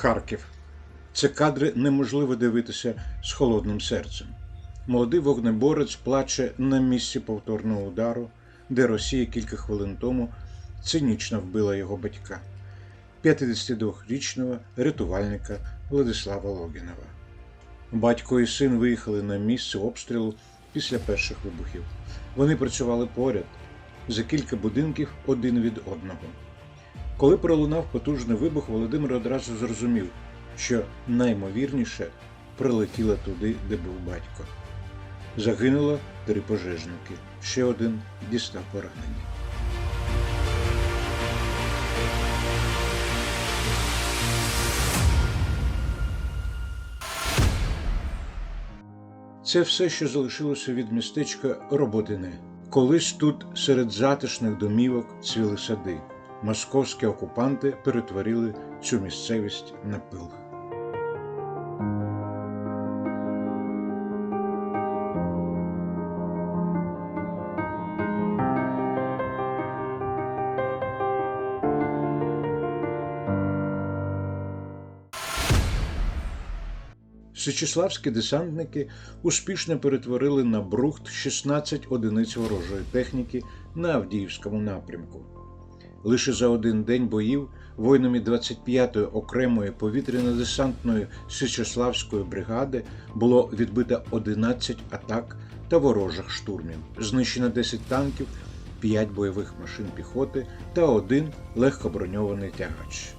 Харків. Це кадри неможливо дивитися з холодним серцем. Молодий вогнеборець плаче на місці повторного удару, де Росія кілька хвилин тому цинічно вбила його батька, 52-річного рятувальника Владислава Логінова. Батько і син виїхали на місце обстрілу після перших вибухів. Вони працювали поряд за кілька будинків один від одного. Коли пролунав потужний вибух, Володимир одразу зрозумів, що наймовірніше прилетіло туди, де був батько. Загинуло три пожежники, ще один дістав поранення. Це все, що залишилося від містечка Роботине. Колись тут серед затишних домівок цвіли сади. Московські окупанти перетворили цю місцевість на пил. Сичиславські десантники успішно перетворили на брухт 16 одиниць ворожої техніки на Авдіївському напрямку. Лише за один день боїв воїнами 25-ї окремої повітряно-десантної Сичиславської бригади було відбито 11 атак та ворожих штурмів, знищено 10 танків, 5 бойових машин піхоти та один легкоброньований тягач.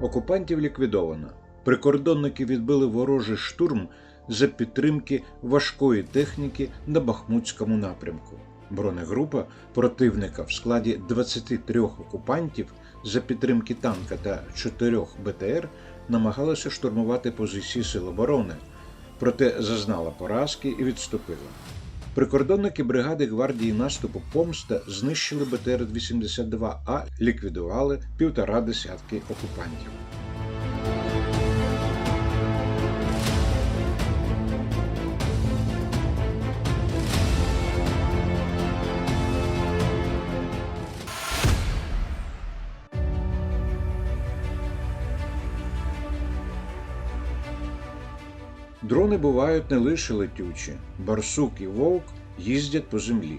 Окупантів ліквідовано. Прикордонники відбили ворожий штурм за підтримки важкої техніки на Бахмутському напрямку. Бронегрупа противника в складі 23 окупантів за підтримки танка та 4 БТР намагалася штурмувати позиції Сил оборони, проте зазнала поразки і відступила. Прикордонники бригади гвардії наступу Помста знищили БТР-82А, ліквідували півтора десятки окупантів. Дрони бувають не лише летючі. Барсук і вовк їздять по землі.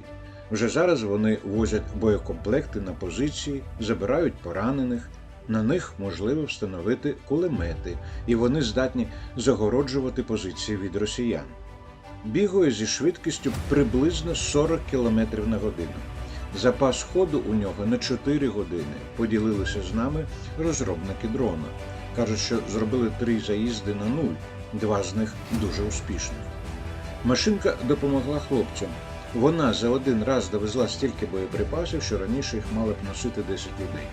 Вже зараз вони возять боєкомплекти на позиції, забирають поранених. На них можливо встановити кулемети, і вони здатні загороджувати позиції від росіян. Бігає зі швидкістю приблизно 40 км на годину. Запас ходу у нього на 4 години. Поділилися з нами розробники дрона. Кажуть, що зробили три заїзди на нуль, два з них дуже успішних. Машинка допомогла хлопцям. Вона за один раз довезла стільки боєприпасів, що раніше їх мали б носити 10 людей.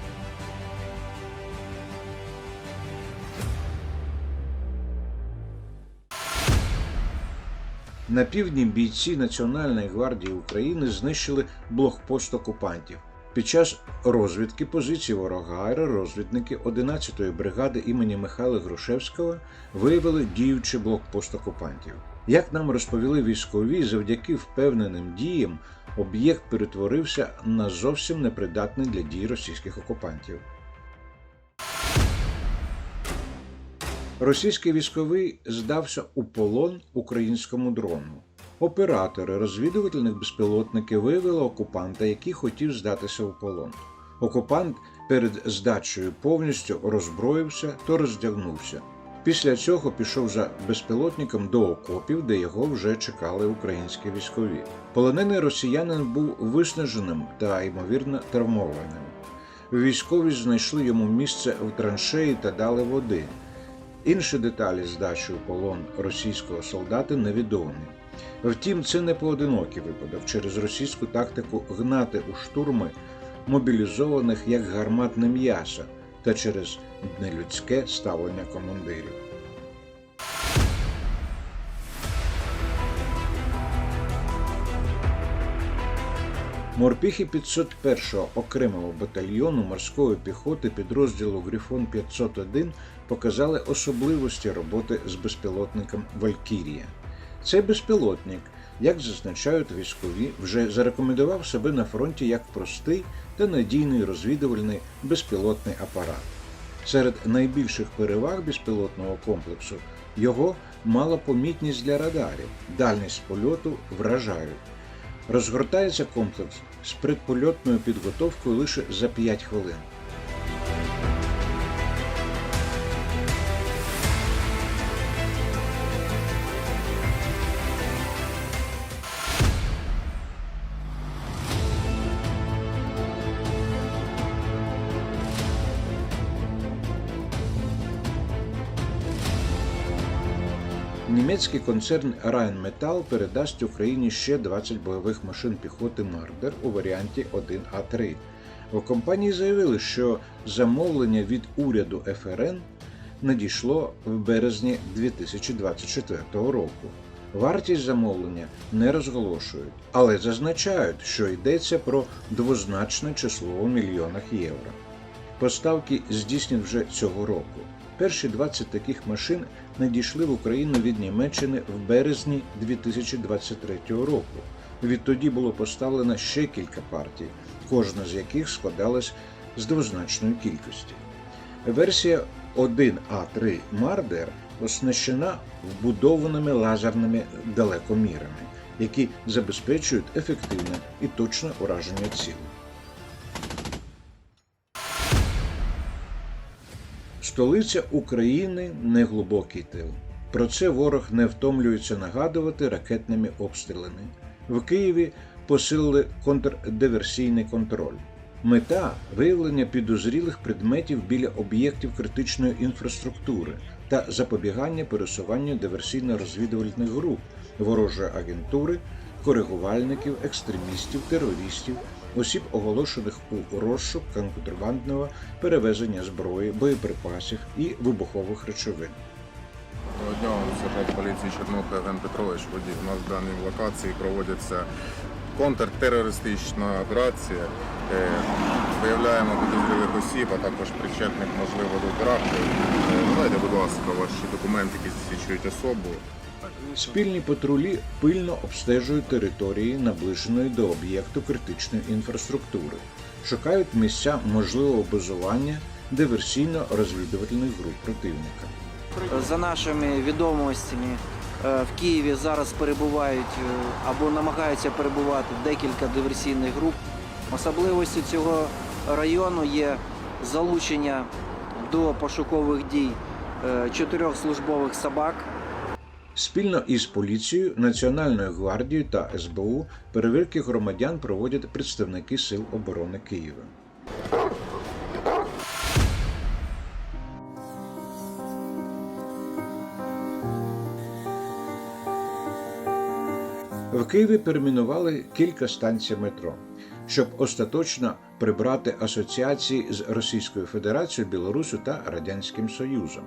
На півдні бійці Національної гвардії України знищили блокпост окупантів. Під час розвідки позицій ворога аеророзвідники 11-ї бригади імені Михайла Грушевського виявили діючий блокпост окупантів. Як нам розповіли військові, завдяки впевненим діям об'єкт перетворився на зовсім непридатний для дій російських окупантів. Російський військовий здався у полон українському дрону. Оператори розвідувальних безпілотників виявили окупанта, який хотів здатися у полон. Окупант перед здачею повністю роззброївся та роздягнувся. Після цього пішов за безпілотником до окопів, де його вже чекали українські військові. Полонений росіянин був виснаженим та ймовірно травмованим. Військові знайшли йому місце в траншеї та дали води. Інші деталі здачі у полон російського солдата невідомі. Втім, це не поодинокий випадок через російську тактику гнати у штурми мобілізованих як гарматне м'ясо та через нелюдське ставлення командирів. Морпіхи 501-го окремого батальйону морської піхоти підрозділу Грифон 501 показали особливості роботи з безпілотником Валькірія. Цей безпілотник як зазначають військові, вже зарекомендував себе на фронті як простий та надійний розвідувальний безпілотний апарат. Серед найбільших переваг безпілотного комплексу його мала помітність для радарів, дальність польоту вражають. Розгортається комплекс з предпольотною підготовкою лише за 5 хвилин. Німецький концерн Rheinmetall передасть Україні ще 20 бойових машин піхоти Мардер у варіанті 1А3. У компанії заявили, що замовлення від уряду ФРН надійшло в березні 2024 року. Вартість замовлення не розголошують, але зазначають, що йдеться про двозначне число у мільйонах євро. Поставки здійснять вже цього року. Перші 20 таких машин надійшли в Україну від Німеччини в березні 2023 року. Відтоді було поставлено ще кілька партій, кожна з яких складалась з двозначної кількості. Версія 1А3 Мардер оснащена вбудованими лазерними далекомірами, які забезпечують ефективне і точне ураження цілей. Столиця України неглибокий тил. Про це ворог не втомлюється нагадувати ракетними обстрілами. В Києві посилили контрдиверсійний контроль. Мета виявлення підозрілих предметів біля об'єктів критичної інфраструктури та запобігання пересуванню диверсійно-розвідувальних груп, ворожої агентури, коригувальників, екстремістів, терористів, осіб, оголошених у розшук контрабандного перевезення зброї, боєприпасів і вибухових речовин. Доброго дня, сержант поліції Чернух Євген Петрович. Водій. У нас в даній локації проводиться контртерористична операція. Е, Виявляємо підозрілих осіб, а також причетних, можливо, до теракту. Е, Надайте, будь ласка, ваші документи, які засвідчують особу. Спільні патрулі пильно обстежують території, наближеної до об'єкту критичної інфраструктури, шукають місця можливого базування диверсійно-розвідувальних груп противника. За нашими відомостями е, в Києві зараз перебувають е, або намагаються перебувати декілька диверсійних груп. Особливістю цього району є залучення до пошукових дій е, чотирьох службових собак. Спільно із поліцією, Національною гвардією та СБУ перевірки громадян проводять представники Сил оборони Києва. В Києві перейменували кілька станцій метро, щоб остаточно прибрати асоціації з Російською Федерацією, Білорусю та Радянським Союзом.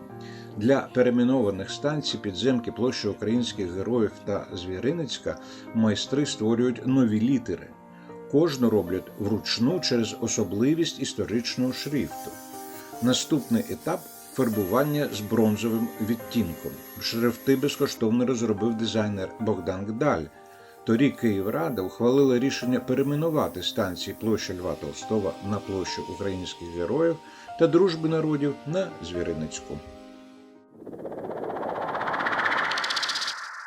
Для перейменованих станцій підземки площі українських героїв та Звіриницька майстри створюють нові літери. Кожну роблять вручну через особливість історичного шрифту. Наступний етап фарбування з бронзовим відтінком. Шрифти безкоштовно розробив дизайнер Богдан Гдаль. Торік Київрада ухвалила рішення перейменувати станції площа Льва Толстого на площу українських героїв та дружби народів на Звіриницьку.